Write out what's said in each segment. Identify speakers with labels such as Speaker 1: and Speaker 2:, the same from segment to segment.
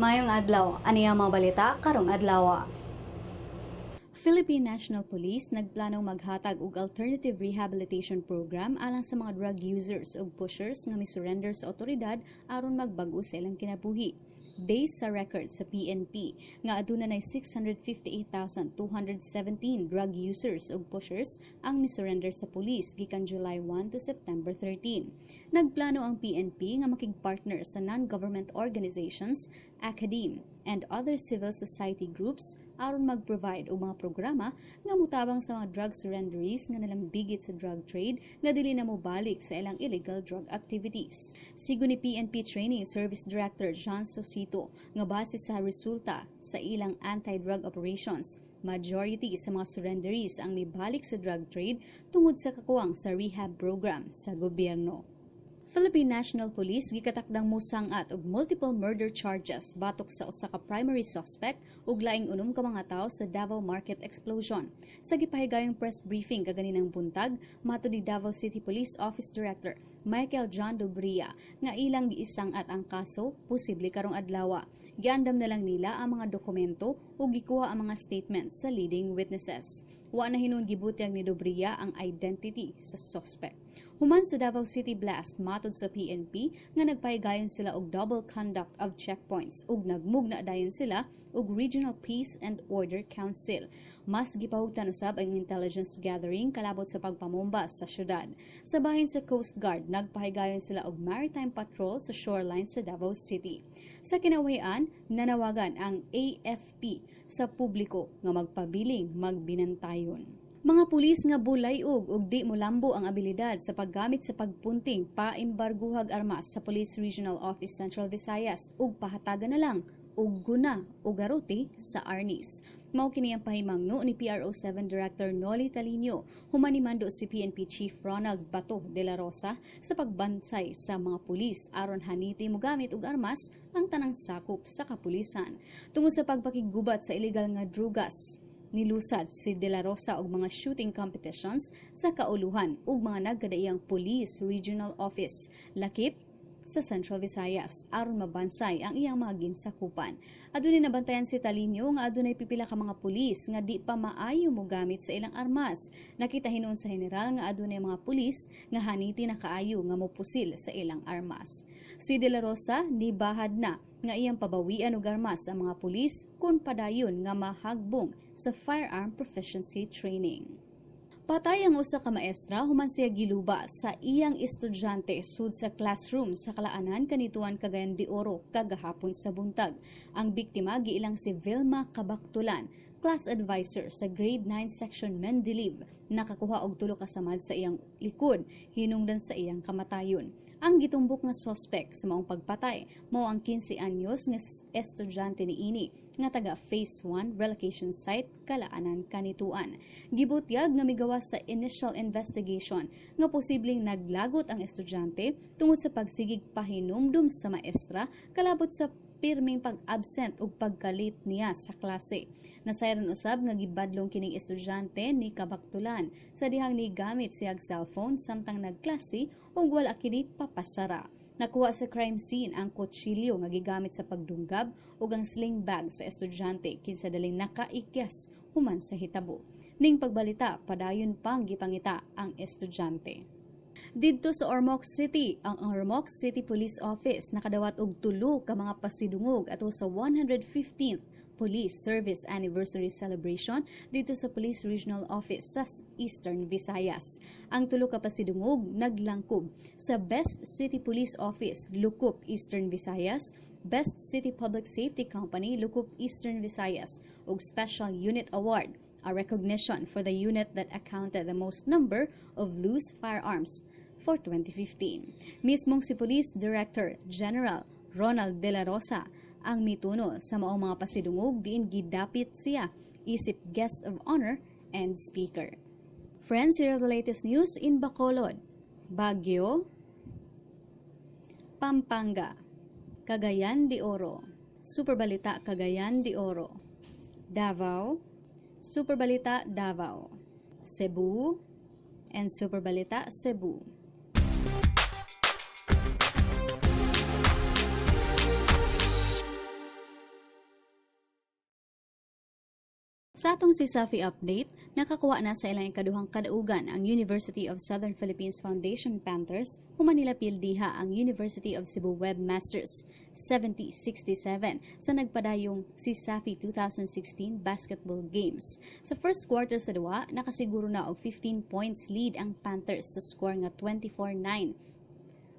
Speaker 1: Mayong adlaw, aniya mga balita karong adlaw. Philippine National Police nagplanong maghatag og alternative rehabilitation program alang sa mga drug users ug pushers nga misurrender sa otoridad aron magbag-o sa ilang kinabuhi. Based sa record sa PNP nga aduna nay 658,217 drug users ug pushers ang misurrender sa police gikan July 1 to September 13. Nagplano ang PNP nga makigpartner sa non-government organizations, academe, and other civil society groups aron mag-provide og mga programa nga mutabang sa mga drug surrenderies nga nalambigit sa drug trade nga dili na mobalik sa ilang illegal drug activities. Sigo ni PNP Training Service Director John Sosito nga base sa resulta sa ilang anti-drug operations, majority sa mga surrenderies ang mibalik sa drug trade tungod sa kakuwang sa rehab program sa gobyerno. Philippine National Police gikatakdang musangat og multiple murder charges batok sa usa ka primary suspect ug laing unom ka mga tawo sa Davao Market explosion. Sa gipahigayong press briefing kaganinang buntag, mato ni Davao City Police Office Director Michael John Dobria nga ilang giisangat ang kaso posible karong adlaw. Giandam na lang nila ang mga dokumento ug gikuha ang mga statements sa leading witnesses. Wa na hinon gibutyag ni Dobria ang identity sa suspect. Human sa Davao City Blast, matod sa PNP, nga nagpahigayon sila og double conduct of checkpoints ug nagmugna dayon sila og Regional Peace and Order Council. Mas gipahugtan usab ang intelligence gathering kalabot sa pagpamumbas sa syudad. Sa bahin sa Coast Guard, nagpahigayon sila og maritime patrol sa shoreline sa Davao City. Sa kinawayan, nanawagan ang AFP sa publiko nga magpabiling magbinantayon. Mga pulis nga bulayog ug di molambo ang abilidad sa paggamit sa pagpunting paimbarguhag armas sa Police Regional Office Central Visayas ug pahatagan na lang og guna o garote sa Arnis. Mao kini ang pahimangno ni PRO7 Director Noli Talino. Humanimando si PNP Chief Ronald Bato de la Rosa sa pagbansay sa mga pulis. Aron haniti mo gamit og armas ang tanang sakop sa kapulisan. Tungod sa pagpakigubat sa illegal nga drugas nilusad si De La Rosa og mga shooting competitions sa kauluhan ug mga nagkadaiyang Police Regional Office. Lakip sa Central Visayas aron mabansay ang iyang mga ginsakupan. Adunay nabantayan si Talinyo nga adunay pipila ka mga pulis nga di pa maayo mo gamit sa ilang armas. Nakita hinuon sa general nga adunay mga pulis nga haniti na kaayo nga mopusil sa ilang armas. Si De La Rosa nibahad na nga iyang pabawian og armas ang mga pulis kung padayon nga mahagbong sa firearm proficiency training. Patay ang usa ka maestra human siya giluba sa iyang estudyante sud sa classroom sa kalaanan kanituan Cagayan de Oro kagahapon sa buntag. Ang biktima giilang si Vilma Kabaktulan, class advisor sa grade 9 section Mendeleev, nakakuha og tulo ka sa iyang likod hinungdan sa iyang kamatayon. Ang gitumbok nga suspect sa maong pagpatay mao ang 15 anyos nga estudyante ni ini nga taga Phase 1 relocation site kalaanan kanituan. Gibutyag nga migawas sa initial investigation nga posibleng naglagot ang estudyante tungod sa pagsigig pahinumdum sa maestra kalabot sa pirming pag-absent ug pagkalit niya sa klase. Nasayran usab nga gibadlong kining estudyante ni Kabaktulan sa dihang ni gamit siyag cellphone samtang nagklase ug wala kini papasara. Nakuha sa crime scene ang kutsilyo nga gigamit sa pagdunggab ug ang sling bag sa estudyante kinsa daling nakaikyas human sa hitabo. Ning pagbalita padayon pang gipangita ang estudyante. Didto sa Ormoc City, ang Ormoc City Police Office nakadawat og tulo ka mga pasidungog ato sa 115th Police Service Anniversary Celebration dito sa Police Regional Office sa Eastern Visayas. Ang tulo ka pasidungog naglangkob sa Best City Police Office, Lukup, Eastern Visayas, Best City Public Safety Company, Lukup, Eastern Visayas, ug Special Unit Award a recognition for the unit that accounted the most number of loose firearms for 2015. Mismong si Police Director General Ronald De La Rosa ang mituno sa maong mga pasidungog diin gidapit siya isip guest of honor and speaker. Friends, here are the latest news in Bacolod, Baguio, Pampanga, Cagayan de Oro, Superbalita Cagayan de Oro, Davao, Superbalita Davao, Cebu, and Superbalita Cebu. Sa atong si Safi update, nakakuha na sa ilang ikaduhang kadaugan ang University of Southern Philippines Foundation Panthers human nila pildiha ang University of Cebu Webmasters 7067 sa nagpadayong si Safi 2016 Basketball Games. Sa first quarter sa duwa, nakasiguro na og 15 points lead ang Panthers sa score nga 24-9.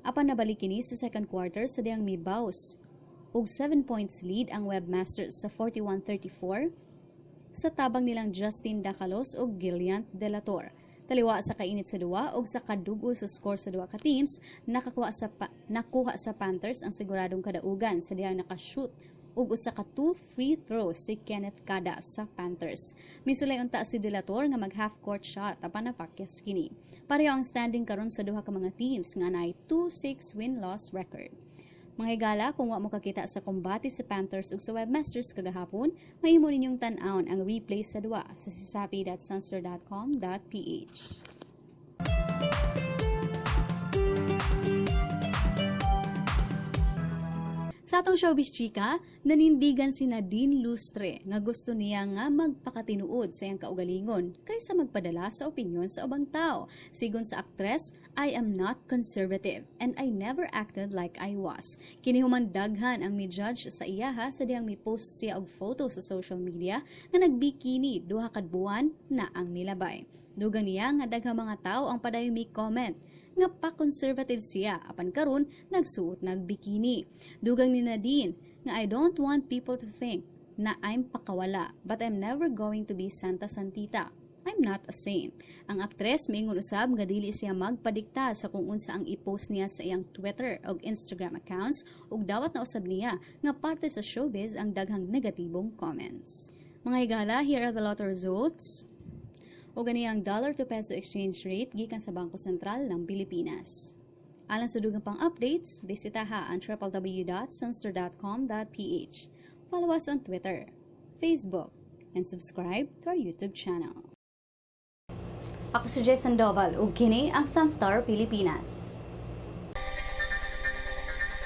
Speaker 1: Apan nabalik kini sa second quarter sa diyang mibaws ug 7 points lead ang Webmasters sa 41-34 sa tabang nilang Justin Dacalos ug Gillian Delator. Taliwa sa kainit sa duwa ug sa kadugo sa score sa duwa ka teams, nakakuha sa pa- nakuha sa Panthers ang siguradong kadaugan sa diyang nakashoot ug usa ka two free throws si Kenneth Kada sa Panthers. Misulay unta si Delator nga mag half court shot apan napakyas kini. Pareho ang standing karon sa duha ka mga teams nga nay 2-6 win-loss record. Mga higala, kung wa mo kakita sa kombate sa Panthers ug sa Webmasters kagahapon, mahimo ninyong tan-awon ang replay sa duwa sa sisapi.sunster.com.ph. Sa atong showbiz chika, nanindigan si Nadine Lustre nga gusto niya nga magpakatinuod sa iyang kaugalingon kaysa magpadala sa opinyon sa ubang tao. Sigon sa aktres, I am not conservative and I never acted like I was. Kini human daghan ang mi-judge sa iyaha sa diyang mi-post siya og photo sa social media nga nagbikini duha ka buwan na ang milabay. Dugang niya nga daghang mga tao ang padayon mi-comment nga pa-conservative siya apan karon nagsuot nagbikini. Dugang ni Nadine nga I don't want people to think na I'm pakawala but I'm never going to be Santa Santita. I'm not a saint. Ang aktres miingon usab nga dili siya magpadikta sa kung unsa ang i-post niya sa iyang Twitter ug Instagram accounts ug dawat na usab niya nga parte sa showbiz ang daghang negatibong comments. Mga higala, here are the lotto results o gani ang dollar to peso exchange rate gikan sa Bangko Sentral ng Pilipinas. Alang sa dugang pang updates, bisitaha ang www.sunster.com.ph. Follow us on Twitter, Facebook, and subscribe to our YouTube channel. Ako si Jay Sandoval ug kini ang Sunstar Pilipinas.